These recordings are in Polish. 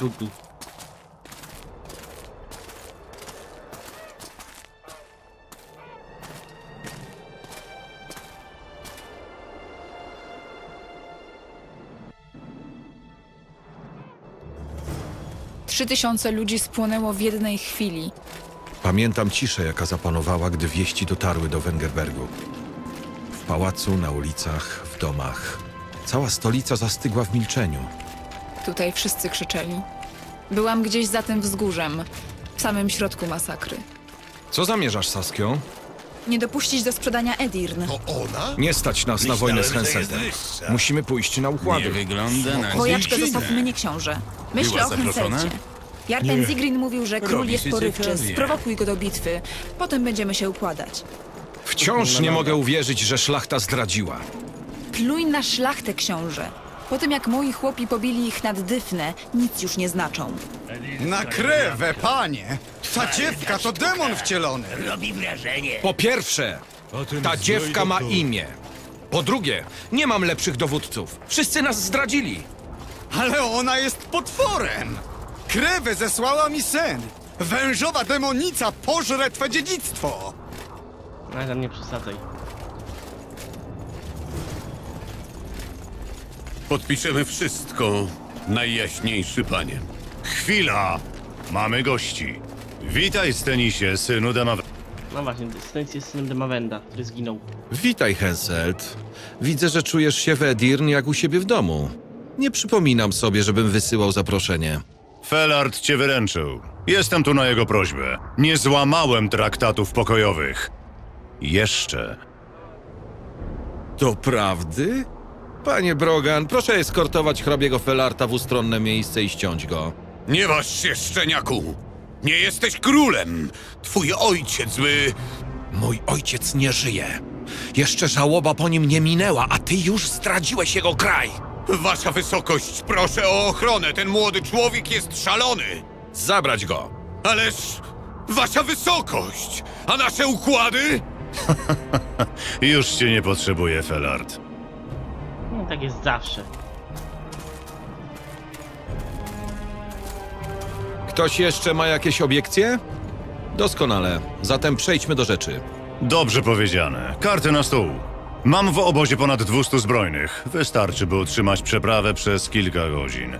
drugi. Trzy tysiące ludzi spłonęło w jednej chwili. Pamiętam ciszę, jaka zapanowała, gdy wieści dotarły do Wengerbergu. W pałacu, na ulicach, w domach. Cała stolica zastygła w milczeniu. Tutaj wszyscy krzyczeli. Byłam gdzieś za tym wzgórzem, w samym środku masakry. Co zamierzasz, Saskio? Nie dopuścić do sprzedania Edirn. Ona? Nie stać nas na wojnę z Henseltem. Musimy pójść na Nie układy. wygląda na Wojaczkę dziewczynę. zostaw mnie, książę. Myślę Była o zaproszona? Henselcie. Jarten Zigrin mówił, że król Robi jest się porywczy. ciekawie. Sprowokuj go do bitwy. Potem będziemy się układać. Wciąż nie mogę uwierzyć, że szlachta zdradziła. Pluj na szlachtę, książę. Po tym jak moi chłopi pobili ich nad Dyfnę, nic już nie znaczą. Na krewę, panie! Ta dziewka to demon wcielony! Po pierwsze, ta dziewka ma imię. Po drugie, nie mam lepszych dowódców. Wszyscy nas zdradzili. Ale ona jest potworem! Krewę zesłała mi sen! Wężowa demonica pożre twe dziedzictwo! Ale tam nie przesadzaj. Podpiszemy wszystko, najjaśniejszy panie. Chwila! Mamy gości. Witaj, Stenisie, synu Damawe. No właśnie, Stennis jest synem Demawenda, który zginął. Witaj, Henselt. Widzę, że czujesz się w Edirn jak u siebie w domu. Nie przypominam sobie, żebym wysyłał zaproszenie. Felard cię wyręczył. Jestem tu na jego prośbę. Nie złamałem traktatów pokojowych. Jeszcze. Doprawdy? Panie Brogan, proszę eskortować hrabiego Felarta w ustronne miejsce i ściąć go. Nie waż się, szczeniaku! Nie jesteś królem! Twój ojciec by... Mój ojciec nie żyje. Jeszcze żałoba po nim nie minęła, a ty już zdradziłeś jego kraj. Wasza wysokość, proszę o ochronę. Ten młody człowiek jest szalony. Zabrać go. Ależ... Wasza wysokość! A nasze układy? Już cię nie potrzebuję, Felard. Tak jest zawsze. Ktoś jeszcze ma jakieś obiekcje? Doskonale. Zatem przejdźmy do rzeczy. Dobrze powiedziane. Karty na stół. Mam w obozie ponad 200 zbrojnych. Wystarczy, by utrzymać przeprawę przez kilka godzin.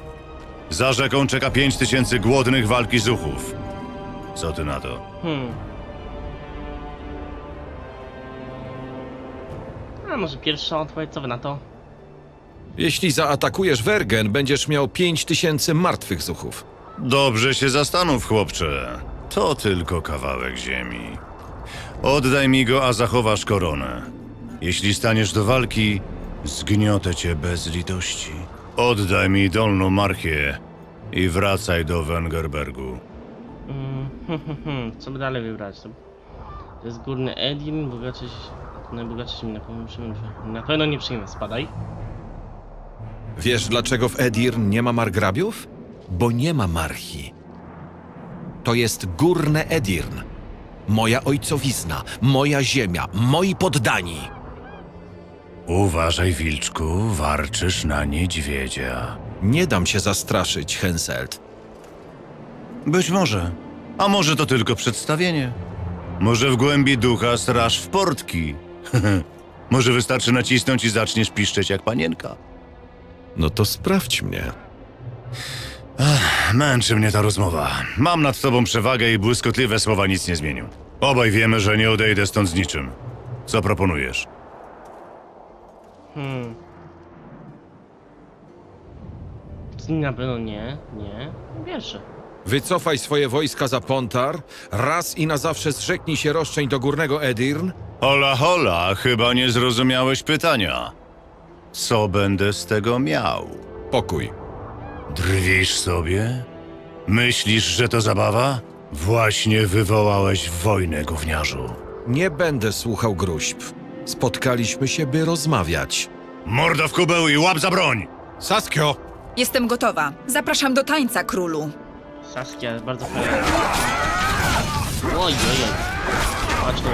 Za rzeką czeka 5000 głodnych walki zuchów. Co ty na to? Hmm. A może pierwsza odpowiedź, co wy na to? Jeśli zaatakujesz Wergen, będziesz miał 5000 martwych zuchów. Dobrze się zastanów, chłopcze. To tylko kawałek ziemi. Oddaj mi go, a zachowasz koronę. Jeśli staniesz do walki, zgniotę cię bez litości. Oddaj mi dolną marchię i wracaj do Wengerbergu. Mm. Co by dalej wybrać? To, jest górny Edin, bogaczy... Najbogatszy ziemi, na. Na pewno nie przyjmę, spadaj. Wiesz, dlaczego w Edirn nie ma margrabiów? Bo nie ma marchi. To jest górne Edirn. Moja ojcowizna, moja ziemia, moi poddani. Uważaj, wilczku, warczysz na niedźwiedzia. Nie dam się zastraszyć, Henselt. Być może. A może to tylko przedstawienie? Może w głębi ducha straż w portki? może wystarczy nacisnąć i zaczniesz piszczeć jak panienka? No to sprawdź mnie. Męczy mnie ta rozmowa. Mam nad tobą przewagę i błyskotliwe słowa nic nie zmienią. Obaj wiemy, że nie odejdę stąd z niczym. Co proponujesz? Hmm. Na pewno nie, nie. Pierwsze. Wycofaj swoje wojska za Pontar, raz i na zawsze zrzeknij się roszczeń do górnego Edirn, Hola, hola, chyba nie zrozumiałeś pytania. Co będę z tego miał? pokój. Drwisz sobie? Myślisz, że to zabawa? Właśnie wywołałeś wojnę, gówniarzu. Nie będę słuchał gruźb. Spotkaliśmy się, by rozmawiać. Morda w kubeł i łap za broń! Saskio! Jestem gotowa. Zapraszam do tańca, królu. Saskia jest bardzo fajna. Oj, oj, oj. Patrz tu.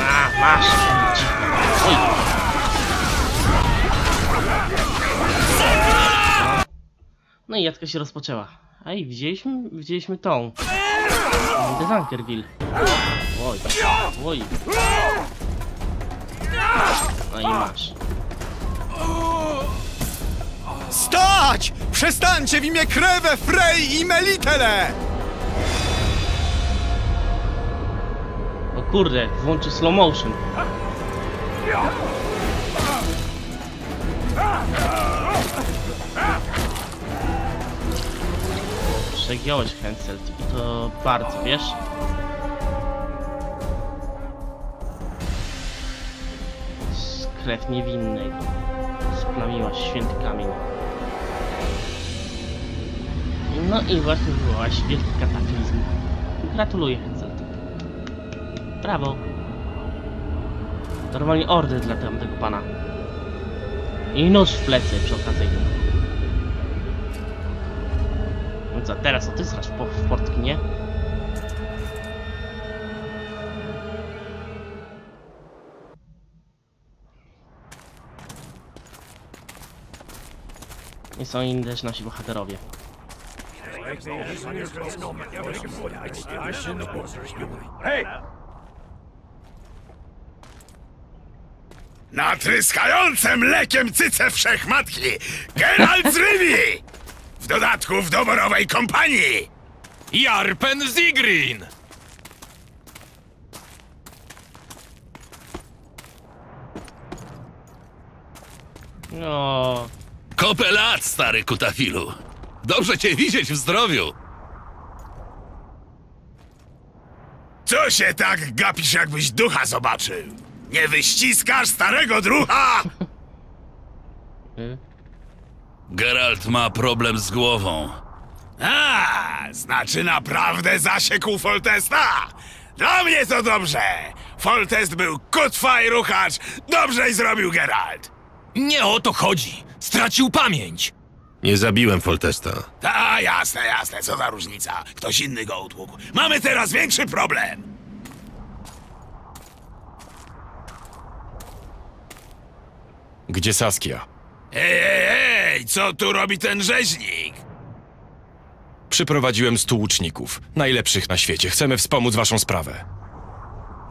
A, masz. Oj. No i jadka się rozpoczęła. I widzieliśmy, widzieliśmy tą. The Tankerville. Oj, oj. No i masz. Stać! Przestańcie w imię Krewę, Frej i Melitele! O kurde, włączy slow motion. Przegiąłeś Henselt i to bardzo, wiesz? Krew niewinnej splamiłaś święty kamień. No i właśnie wywołałaś wielki kataklizm. Gratuluję Henselt. Brawo. Normalnie order dla tamtego pana. I nóż w plecy przy okazji. Co, teraz o ty zrasz po, w portki, nie? Są inni też nasi bohaterowie. Natryskające mlekiem cyce wszechmatki! Geralt z Rivii! W dodatku w doborowej kompanii! Jarpen Zigrin! No, Kopę lat, stary kutafilu. Dobrze cię widzieć w zdrowiu. Co się tak gapisz, jakbyś ducha zobaczył? Nie wyściskasz starego drucha? Geralt ma problem z głową. A, znaczy naprawdę zasiekł Foltesta? Dla mnie to dobrze! Foltest był kutwa i ruchacz. Dobrze i zrobił Geralt. Nie o to chodzi. Stracił pamięć. Nie zabiłem Foltesta. Ta, jasne, jasne, co za różnica. Ktoś inny go utłukł. Mamy teraz większy problem. Gdzie Saskia? Ej, ej, ej, co tu robi ten rzeźnik? Przyprowadziłem stu łuczników. Najlepszych na świecie. Chcemy wspomóc waszą sprawę.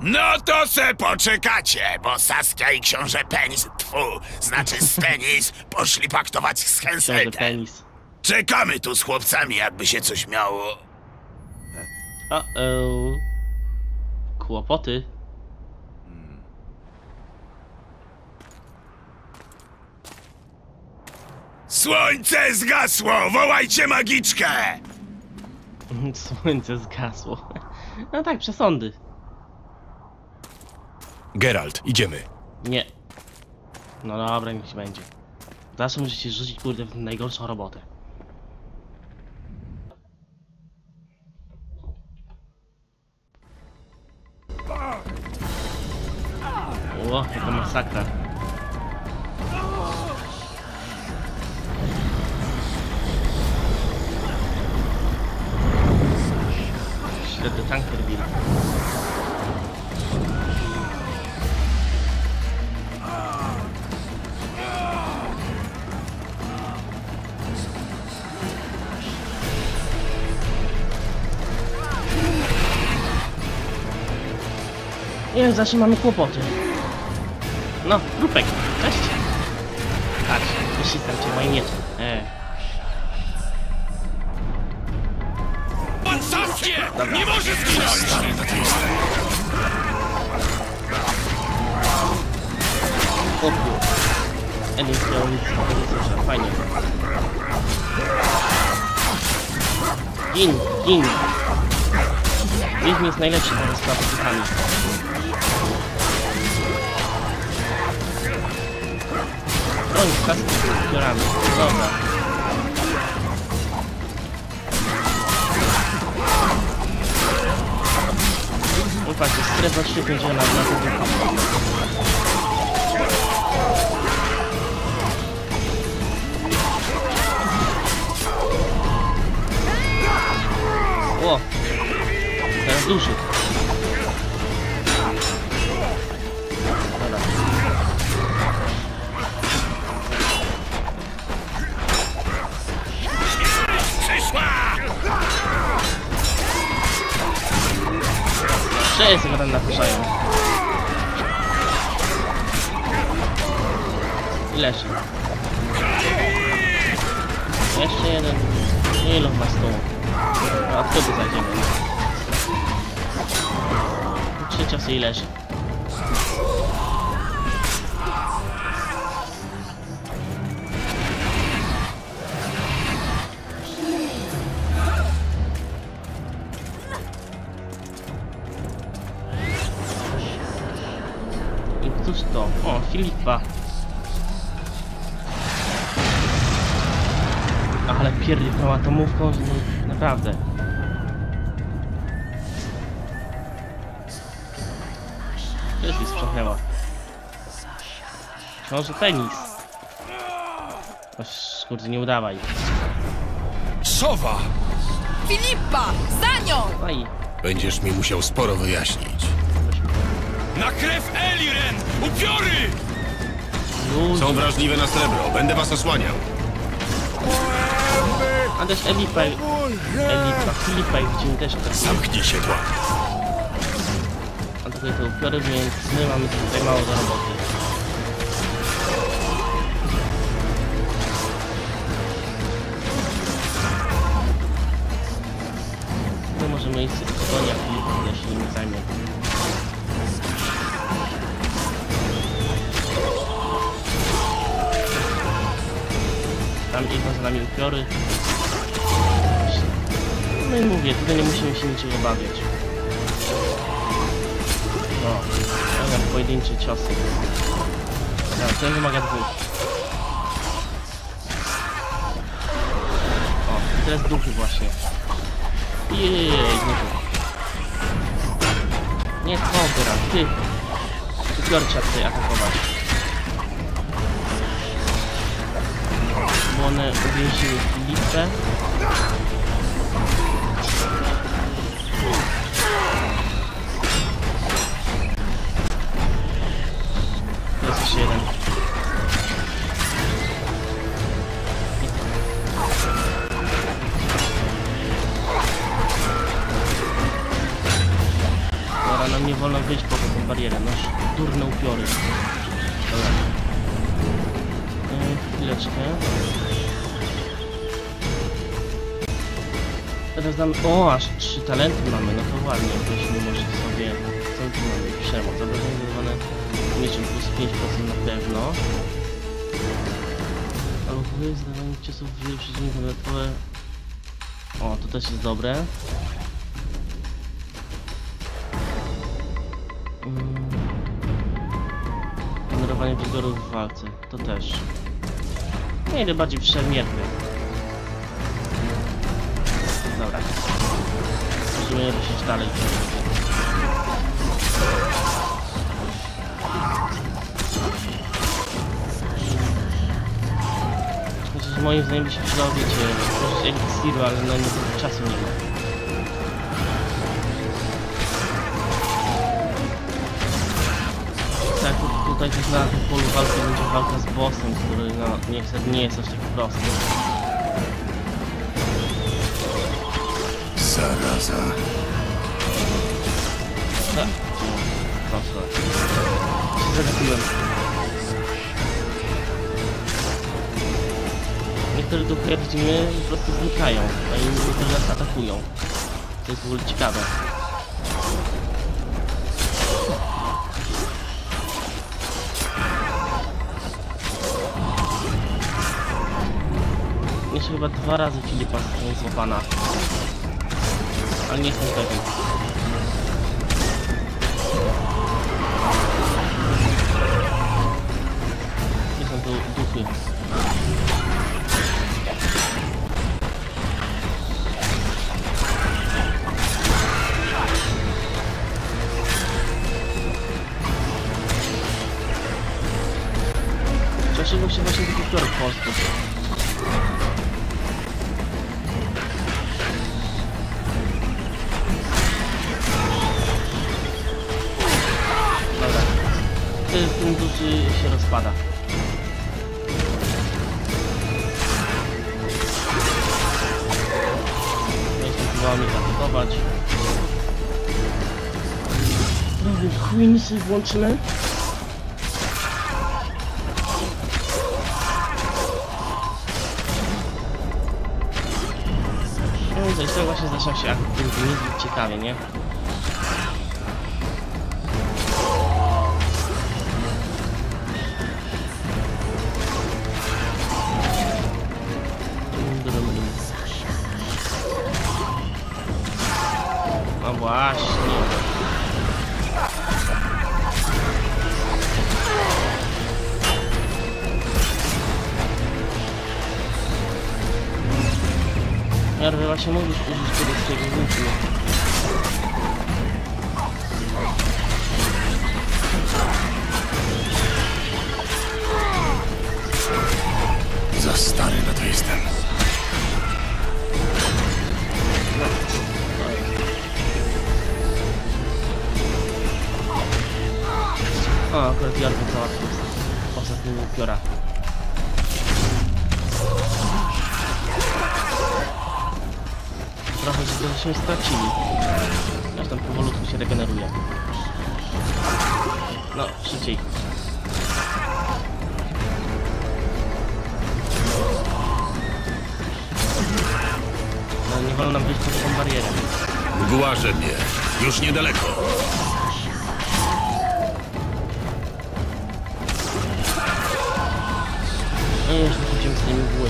No to se poczekacie, bo Saskia i książę Penis, tfu, znaczy Stenis, poszli paktować z Henseltem. penis. Czekamy tu z chłopcami, jakby się coś miało. O, oh. Kłopoty. Słońce zgasło, wołajcie magiczkę! Słońce zgasło. No tak, przesądy. Geralt, idziemy. Nie. No dobra, niech ci będzie. Zawsze musicie rzucić kurde w najgorszą robotę. O, jaka masakra. Średni tanker bill. Nie wiem, zawsze mamy kłopoty. No, Rupek, cześć. Patrz, wyścistam cię moim mieczem. E. Pan Saskie! Nie może zginąć! Chłopu. Elin miał nic nie fajnie. Gin, gin. Wiedźmin jest najlepszy po sprawy duchami. Broń z kaski z piorami. Dobra. Patrzcie, strefa świetnie działa na, na te ducha. O! Teraz duży. Wszyscy napraszają. I leży. Jeszcze jeden. Ilu was tu? A wtedy zajdziemy. Trzy ciosy i leży. To? O, Filipa. Ale pierdolą atomówką, no, naprawdę. Też mi sprzątnęła. Książę tenis. Oś, kurde, nie udawaj. Sowa! Filipa! Za nią! Będziesz mi musiał sporo wyjaśnić. Na krew Eliren! Upiory! Są wrażliwe na srebro. Będę was osłaniał. A też Elipa. Elipa, Filipa i widzimy też tak. Zamknij się, dła. A tutaj te upiory, więc my mamy tutaj mało do roboty. To możemy iść do konia Filipa, ja się Tam idą za nami upiory. No i mówię, tutaj nie musimy się niczego obawiać. No, pełne pojedyncze ciosy. Dobra, ten wymaga dwóch. O, i teraz duchy właśnie. Jej, tu. Nie kobra, ty. Upiorcza trzeba tutaj atakować. Bo one uwięziły Filipę. Jest jeszcze jeden. Dobra, nam nie wolno wyjść poza tą barierę. Noż durne upiory. Dobra. Yy, chwileczkę. Teraz damy... O, aż trzy talenty mamy, no to ładnie. Weźmy może sobie... Co tu mamy? Przemoc. Obrażenie zadawane mieczem plus 5% na pewno. Albo próbuję zadawanie ciosów w wielu przeciwników dodatkowe. O, to też jest dobre. Mm. Generowanie wigoru w walce. To też. Nie idę bardziej w Musimy ruszyć dalej. Chociaż moim zdaniem by się przydało, wiecie, tworzyć eliksiru, ale no niestety czasu nie ma. Tak, tu- tutaj też na tym polu walki będzie walka z bossem, który no niestety nie jest aż taki prosty. Zaraza. Tak. Proszę. Się zagapiłem. Niektóre duchy, jak widzimy, po prostu znikają, a niektóre nas atakują. To jest w ogóle ciekawe. Jeszcze chyba dwa razy Filipa zostanie złapana. Ale nie minisy włączymy. No i to właśnie zaczyna się aktywnie ciekawie, nie? No właśnie. Stary na to jestem. O, akurat Jarwy załatwił ostatniego upiora. Trochę się żeśmy stracili. Aż tam powolutku się regeneruje. No, szybciej. Mgła mnie. Już niedaleko. No już wychodzimy z tej mgły.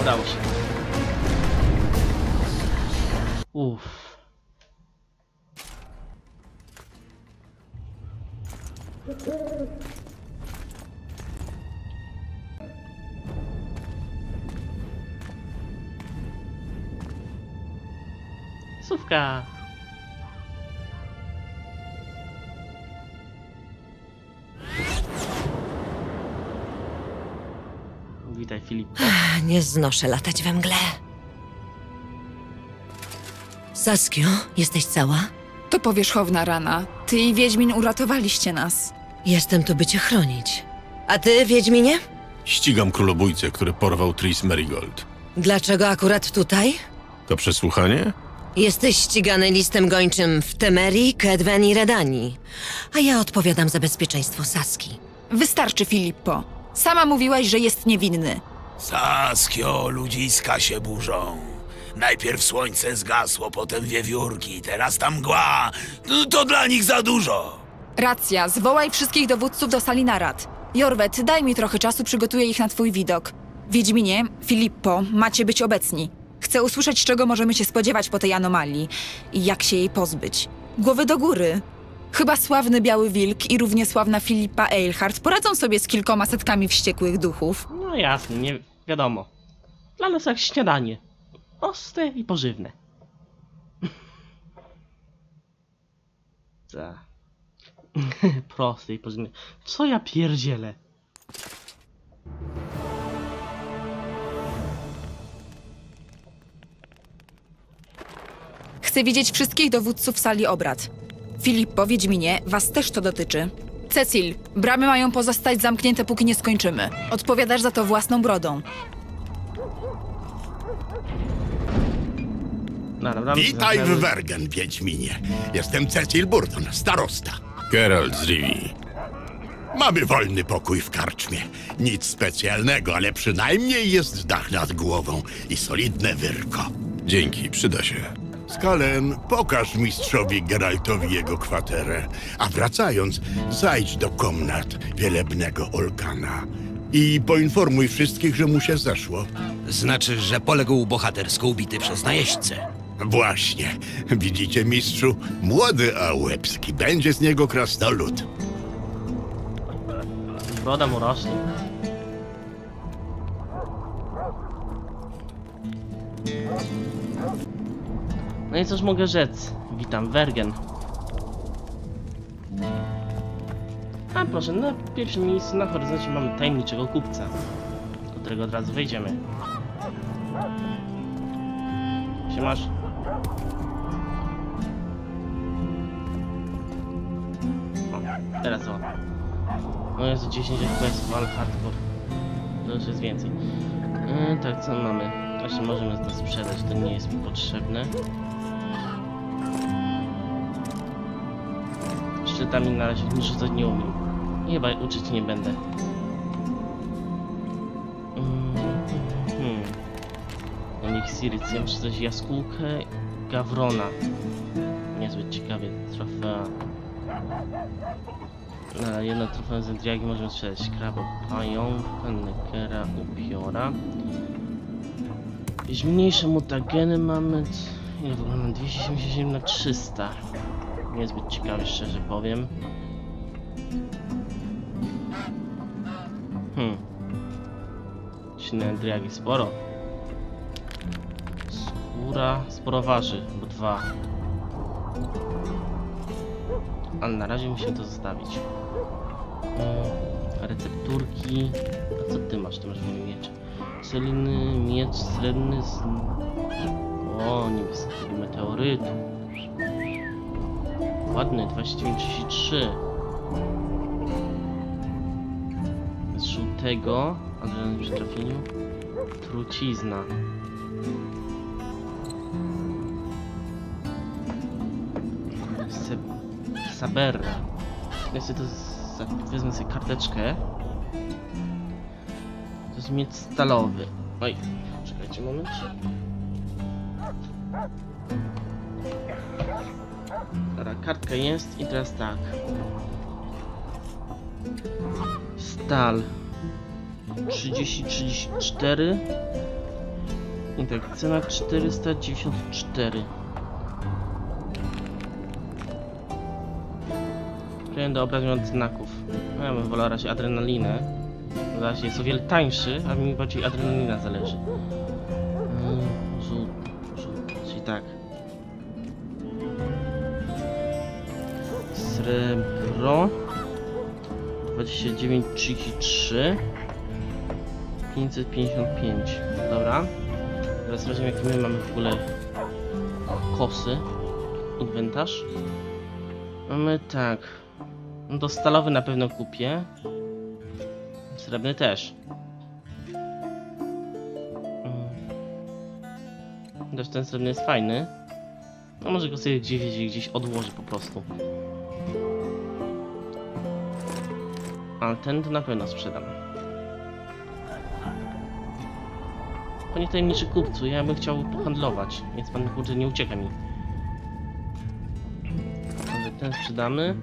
Udało się. Uff. Sówka. Witaj Filip. Nie znoszę latać we mgle. Saskio, jesteś cała? To powierzchowna rana. Ty i Wiedźmin uratowaliście nas. Jestem tu, by cię chronić. A ty, Wiedźminie? Ścigam królobójcę, który porwał Tris Merigold. Dlaczego akurat tutaj? To przesłuchanie? Jesteś ścigany listem gończym w Temerii, Kedwen i Redanii. A ja odpowiadam za bezpieczeństwo Saski. Wystarczy, Filippo. Sama mówiłaś, że jest niewinny. Saskio, ludziska się burzą. Najpierw słońce zgasło, potem wiewiórki, teraz tam mgła. No, To dla nich za dużo. Racja, zwołaj wszystkich dowódców do sali narad. Jorwet, daj mi trochę czasu, przygotuję ich na twój widok. Wiedźminie, Filippo, macie być obecni. Chcę usłyszeć, czego możemy się spodziewać po tej anomalii i jak się jej pozbyć. Głowy do góry. Chyba sławny Biały Wilk i równie sławna Filipa Eilhart poradzą sobie z kilkoma setkami wściekłych duchów. No jasne, nie wiadomo. Dla nas jak śniadanie. Ostre i pożywne. Tak. Proste i pożywne. Co ja pierdzielę? Chcę widzieć wszystkich dowódców sali obrad. Filippo, Wiedźminie, was też to dotyczy. Cecil, bramy mają pozostać zamknięte, póki nie skończymy. Odpowiadasz za to własną brodą. No, my się Witaj w. Wergen, Wiedźminie. Jestem Cecil Burton, starosta. Geralt z Rivii. Mamy wolny pokój w karczmie. Nic specjalnego, ale przynajmniej jest dach nad głową i solidne wyrko. Dzięki, przyda się. Skalen, pokaż mistrzowi Geraltowi jego kwaterę, a wracając, zajdź do komnat wielebnego Olkana i poinformuj wszystkich, że mu się zeszło. Znaczy, że poległ bohatersko ubity przez najeźdźcę. Właśnie. Widzicie, mistrzu? Młody, a łebski. Będzie z niego krasnolud. Broda mu rośnie. No i cóż mogę rzec? Witam, Wergen. A proszę, na pierwszym miejscu na horyzoncie mamy tajemniczego kupca, do którego od razu wejdziemy. Siemasz. O, teraz o. No jest 10 FPS, ale hardcore. To już jest więcej. Yy, tak, co mamy? Właśnie możemy to sprzedać, to nie jest mi potrzebne. Sztyletami na razie nic rzucać nie umiem. Chyba uczyć nie będę. Mm, Hmm. Eliksiry, ja muszę coś jaskółkę Gawrona. Niezbyt ciekawie trofea. Na jedno trofeum z Endriagi możemy strzelać krabo, pająka, nekera, upiora. Jakieś mniejsze mutageny mamy. Ile w ogóle mam? 277 na 300. Niezbyt ciekawe, szczerze powiem. Hmm. Silne sporo. Skóra sporo waży, bo dwa. Ale na razie musimy to zostawić. Mm, recepturki. A co ty masz? Ty masz wolny miecz. Seliny, miecz srebrny z... O, niebieskiego meteorytu. Ładny, 2933. Z żółtego, adrenalin przy trafieniu. Trucizna. Se Saberra. Ja sobie to wezmę sobie karteczkę. To jest miecz stalowy. Oj, czekajcie moment. Dobra, kartka jest i teraz tak. Stal. 30-34. I tak, cena 494. Klient do od znaków. No, ja bym wolał raczej adrenalinę. Na razie jest o wiele tańszy, a mi bardziej adrenalina zależy. Żółty, czyli tak. Srebro. 29,33. 555. Dobra. Teraz sprawdzimy jakie my mamy w ogóle kosy. Inwentarz. Mamy tak. No to stalowy na pewno kupię. Srebrny też. Mm. Też ten srebrny jest fajny. No może go sobie gdzieś, gdzieś odłożę po prostu. Ale ten to na pewno sprzedam. Panie tajemniczy kupcu, ja bym chciał pohandlować, więc pan kurde nie ucieka mi. Może ten sprzedamy.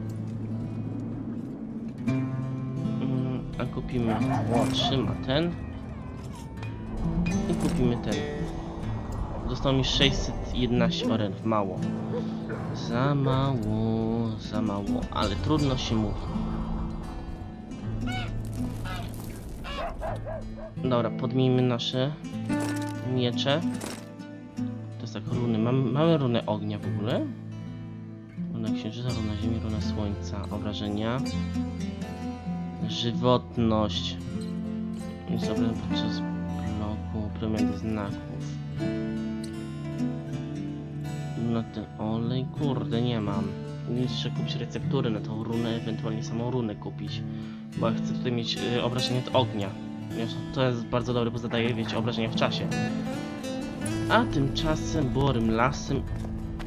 Mm, A kupimy. O, ten. I kupimy ten. Zostało mi 611 orenów. Mało. Za mało, za mało, ale trudno się mówi. Dobra, podmijmy nasze miecze. To jest tak runy. Mamy, mamy runę ognia w ogóle? Runa księżyca, runa ziemi, runa słońca. Obrażenia. Żywotność. Jest obrażeń podczas bloku. Promiany znaków. Na ten olej. Kurde, nie mam. Jeszcze kupić receptury na tą runę, ewentualnie samą runę kupić. Bo ja chcę tutaj mieć y, obrażenia od ognia. Wiesz, to jest bardzo dobre, bo zadaje, wiecie, obrażenia w czasie. A tymczasem borym lasem...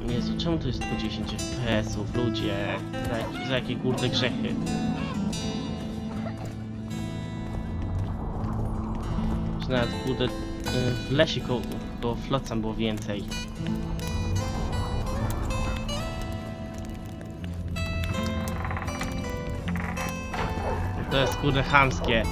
Jezu, czemu to jest tylko 10 FPS-ów, ludzie? Za, za jakie kurde grzechy? Czy nawet kurde w lesie koło, koło Flotsam było więcej. To jest kurde chamskie.